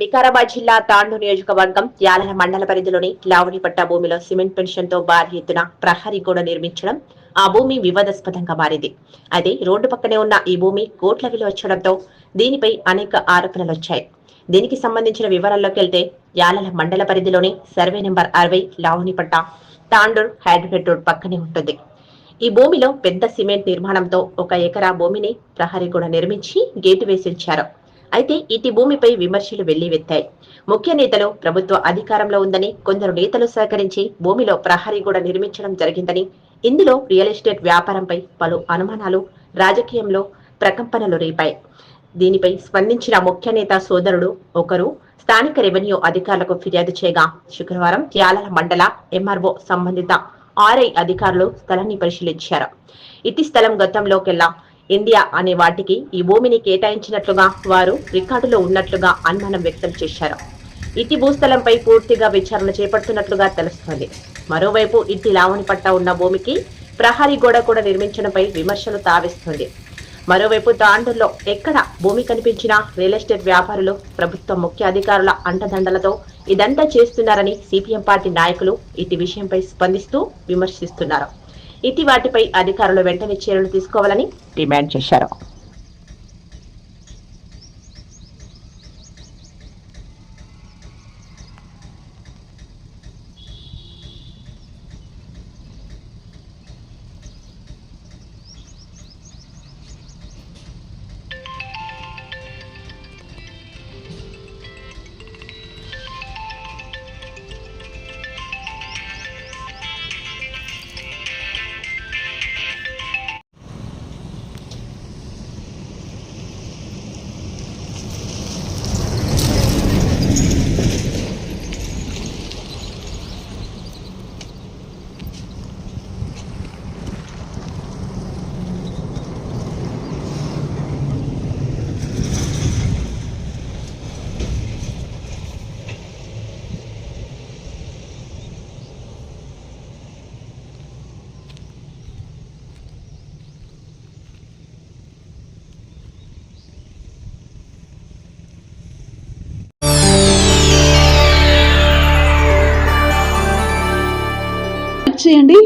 వికారాబాద్ జిల్లా తాండు నియోజకవర్గం యాలల మండల పరిధిలోని లావణిపట్ట భూమిలో సిమెంట్ పెన్షన్తో భారీ ఎత్తున ప్రహరీ గోడ నిర్మించడం ఆ భూమి వివాదాస్పదంగా మారింది. అయితే రోడ్డు పక్కనే ఉన్న ఈ భూమి కోట్ల విలువ వచ్చడంతో దీనిపై అనేక ఆరోపణలు వచ్చాయి. దీనికి సంబంధించిన వివరాల్లోకి వెళ్తే యాలల మండల పరిధిలోని సర్వే నెంబర్ అరవై లావణిపట్ట తాండూర్ హైదరాబాద్ రోడ్ పక్కనే ఉంటుంది. ఈ భూమిలో పెద్ద సిమెంట్ నిర్మాణంతో ఒక ఎకరా భూమిని ప్రహరీ కూడా నిర్మించి గేటు వేసి ఉంచారు. అయితే ఇటు భూమిపై విమర్శలు వెల్లివెత్తాయి ముఖ్య నేతలు ప్రభుత్వ అధికారంలో ఉందని కొందరు నేతలు సహకరించి భూమిలో ప్రహరీ కూడా నిర్మించడం జరిగిందని ఇందులో రియల్ ఎస్టేట్ వ్యాపారంపై పలు అనుమానాలు రాజకీయంలో ప్రకంపనలు రేపాయి. దీనిపై స్పందించిన ముఖ్య నేత సోదరుడు ఒకరు స్థానిక రెవెన్యూ అధికారులకు ఫిర్యాదు చేయగా శుక్రవారం యాలల మండల ఎంఆర్ఓ సంబంధిత ఆర్ఐ అధికారులు స్థలాన్ని పరిశీలించారు. ఇటీ స్థలం గతంలోకెల్లా ఇండియా అనే వాటికి ఈ భూమిని కేటాయించినట్లుగా వారు రికార్డులో ఉన్నట్లుగా అనుమానం వ్యక్తం చేశారు. ఇతి భూస్థలంపై పూర్తిగా విచారణ చేపడుతున్నట్లుగా తెలుస్తోంది. మరోవైపు ఇట్టి లావణి పట్ట ఉన్న భూమికి ప్రహరీ గోడ కూడా నిర్మించడంపై విమర్శలు తావిస్తుంది. మరోవైపు తాండూరులో ఎక్కడ భూమి కనిపించినా రియల్ ఎస్టేట్ వ్యాపారులు ప్రభుత్వ ముఖ్య అధికారుల అండదండలతో ఇదంతా చేస్తున్నారని సిపిఎం పార్టీ నాయకులు ఇటు విషయంపై స్పందిస్తూ విమర్శిస్తున్నారు. ఇతి వాటిపై అధికారులు వెంటనే చర్యలు తీసుకోవాలని డిమాండ్ చేశారు.